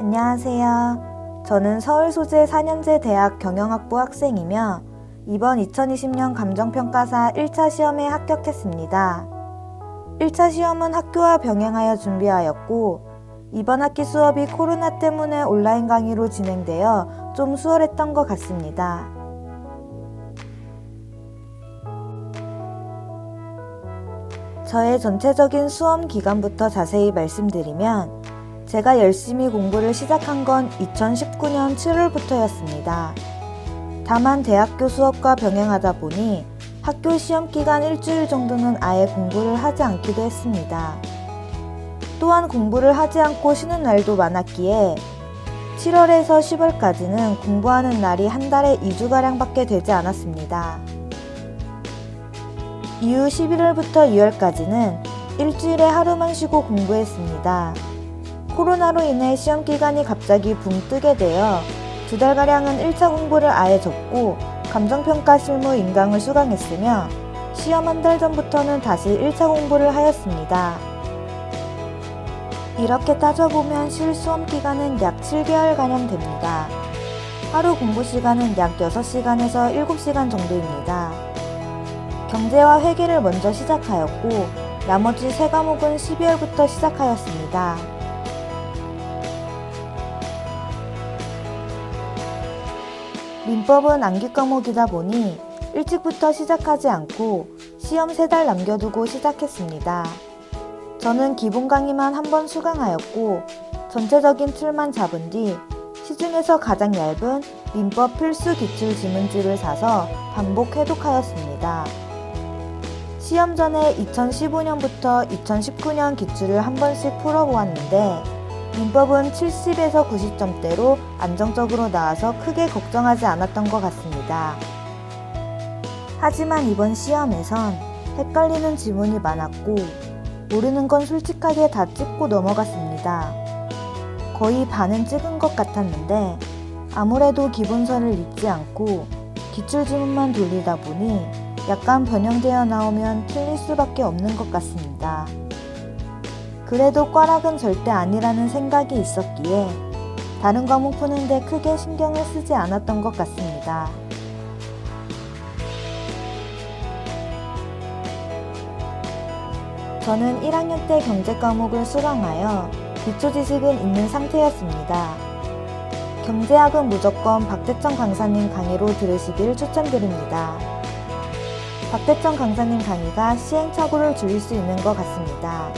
안녕하세요. 저는 서울 소재 4년제 대학 경영학부 학생이며 이번 2020년 감정평가사 1차 시험에 합격했습니다. 1차 시험은 학교와 병행하여 준비하였고 이번 학기 수업이 코로나 때문에 온라인 강의로 진행되어 좀 수월했던 것 같습니다. 저의 전체적인 수험 기간부터 자세히 말씀드리면 제가 열심히 공부를 시작한 건 2019년 7월부터였습니다. 다만 대학교 수업과 병행하다 보니 학교 시험 기간 일주일 정도는 아예 공부를 하지 않기도 했습니다. 또한 공부를 하지 않고 쉬는 날도 많았기에 7월에서 10월까지는 공부하는 날이 한 달에 2주가량밖에 되지 않았습니다. 이후 11월부터 2월까지는 일주일에 하루만 쉬고 공부했습니다. 코로나로 인해 시험 기간이 갑자기 붕 뜨게 되어 두 달가량은 1차 공부를 아예 접고 감정평가 실무 인강을 수강했으며 시험 한 달 전부터는 다시 1차 공부를 하였습니다. 이렇게 따져보면 실수험 기간은 약 7개월가량 됩니다. 하루 공부 시간은 약 6시간에서 7시간 정도입니다. 경제와 회계를 먼저 시작하였고 나머지 세 과목은 12월부터 시작하였습니다. 민법은 암기 과목이다 보니 일찍부터 시작하지 않고 시험 세 달 남겨두고 시작했습니다. 저는 기본 강의만 한 번 수강하였고 전체적인 틀만 잡은 뒤 시중에서 가장 얇은 민법 필수 기출 지문집을 사서 반복 해독하였습니다. 시험 전에 2015년부터 2019년 기출을 한 번씩 풀어보았는데 민법은 70에서 90점대로 안정적으로 나와서 크게 걱정하지 않았던 것 같습니다. 하지만 이번 시험에선 헷갈리는 지문이 많았고 모르는 건 솔직하게 다 찍고 넘어갔습니다. 거의 반은 찍은 것 같았는데 아무래도 기본서를 읽지 않고 기출 지문만 돌리다 보니 약간 변형되어 나오면 틀릴 수밖에 없는 것 같습니다. 그래도 꽈락은 절대 아니라는 생각이 있었기에 다른 과목 푸는데 크게 신경을 쓰지 않았던 것 같습니다. 저는 1학년 때 경제 과목을 수강하여 기초 지식은 있는 상태였습니다. 경제학은 무조건 박대천 강사님 강의로 들으시길 추천드립니다. 박대천 강사님 강의가 시행착오를 줄일 수 있는 것 같습니다.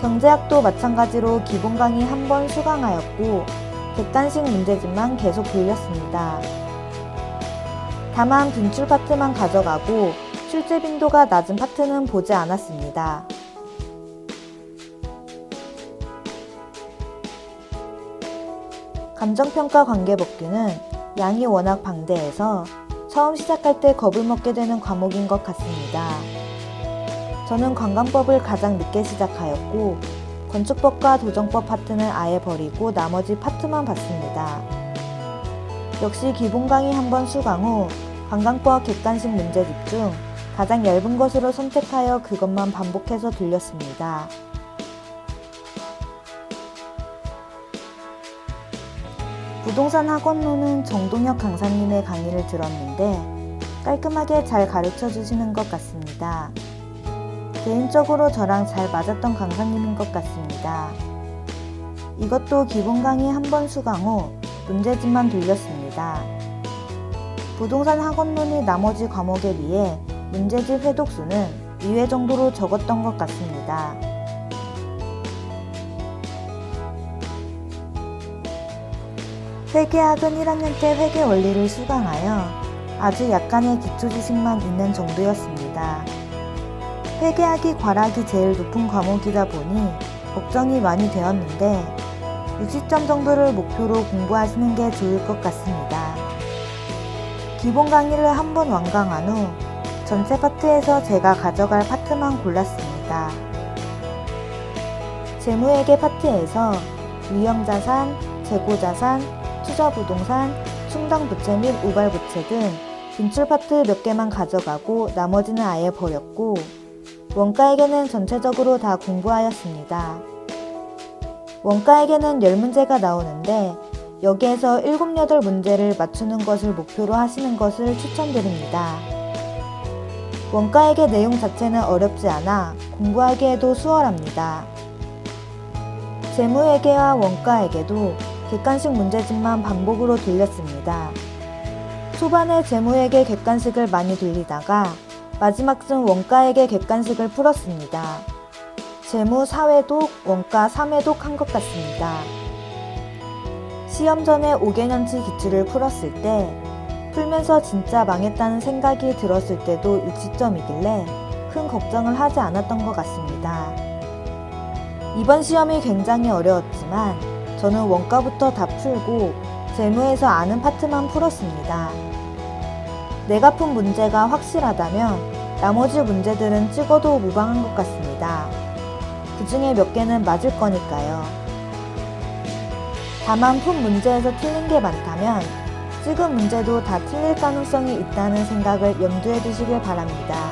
경제학도 마찬가지로 기본 강의 한 번 수강하였고 객관식 문제집만 계속 돌렸습니다. 다만 분출 파트만 가져가고 출제 빈도가 낮은 파트는 보지 않았습니다. 감정평가 관계법규는 양이 워낙 방대해서 처음 시작할 때 겁을 먹게 되는 과목인 것 같습니다. 저는 관광법을 가장 늦게 시작하였고 건축법과 도정법 파트는 아예 버리고 나머지 파트만 봤습니다. 역시 기본 강의 한 번 수강 후 관광법 객관식 문제집 중 가장 얇은 것으로 선택하여 그것만 반복해서 돌렸습니다. 부동산 학원로는 정동혁 강사님의 강의를 들었는데 깔끔하게 잘 가르쳐 주시는 것 같습니다. 개인적으로 저랑 잘 맞았던 강사님인 것 같습니다. 이것도 기본 강의 한 번 수강 후 문제집만 돌렸습니다. 부동산 학원론이 나머지 과목에 비해 문제집 회독수는 2회 정도로 적었던 것 같습니다. 회계학은 1학년 때 회계 원리를 수강하여 아주 약간의 기초 지식만 있는 정도였습니다. 회계학이 과락이 제일 높은 과목이다 보니 걱정이 많이 되었는데 60점 정도를 목표로 공부하시는 게 좋을 것 같습니다. 기본 강의를 한 번 완강한 후 전체 파트에서 제가 가져갈 파트만 골랐습니다. 재무회계 파트에서 유형자산, 재고자산, 투자부동산, 충당부채 및 우발부채 등 빈출 파트 몇 개만 가져가고 나머지는 아예 버렸고 원가에게는 전체적으로 다 공부하였습니다. 원가에게는 10문제가 나오는데 여기에서 7, 8문제를 맞추는 것을 목표로 하시는 것을 추천드립니다. 원가에게 내용 자체는 어렵지 않아 공부하기에도 수월합니다. 재무회계와 원가에게도 객관식 문제집만 반복으로 돌렸습니다. 초반에 재무회계 객관식을 많이 돌리다가 마지막쯤 원가에게 객관식을 풀었습니다. 재무 4회독, 원가 3회독 한 것 같습니다. 시험 전에 5개년치 기출을 풀었을 때 풀면서 진짜 망했다는 생각이 들었을 때도 60점이길래 큰 걱정을 하지 않았던 것 같습니다. 이번 시험이 굉장히 어려웠지만 저는 원가부터 다 풀고 재무에서 아는 파트만 풀었습니다. 내가 푼 문제가 확실하다면 나머지 문제들은 찍어도 무방한 것 같습니다. 그 중에 몇 개는 맞을 거니까요. 다만 푼 문제에서 틀린 게 많다면 찍은 문제도 다 틀릴 가능성이 있다는 생각을 염두에 두시길 바랍니다.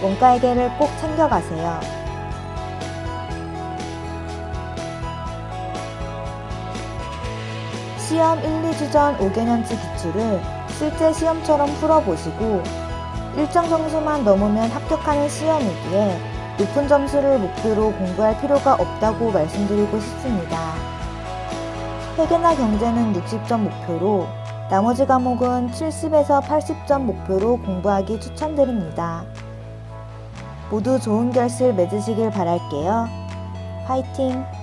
원가회계를 꼭 챙겨가세요. 시험 1, 2주 전 5개년치 기출을 실제 시험처럼 풀어보시고 일정 점수만 넘으면 합격하는 시험이기에 높은 점수를 목표로 공부할 필요가 없다고 말씀드리고 싶습니다. 회계나 경제는 60점 목표로 나머지 과목은 70에서 80점 목표로 공부하기 추천드립니다. 모두 좋은 결실 맺으시길 바랄게요. 화이팅!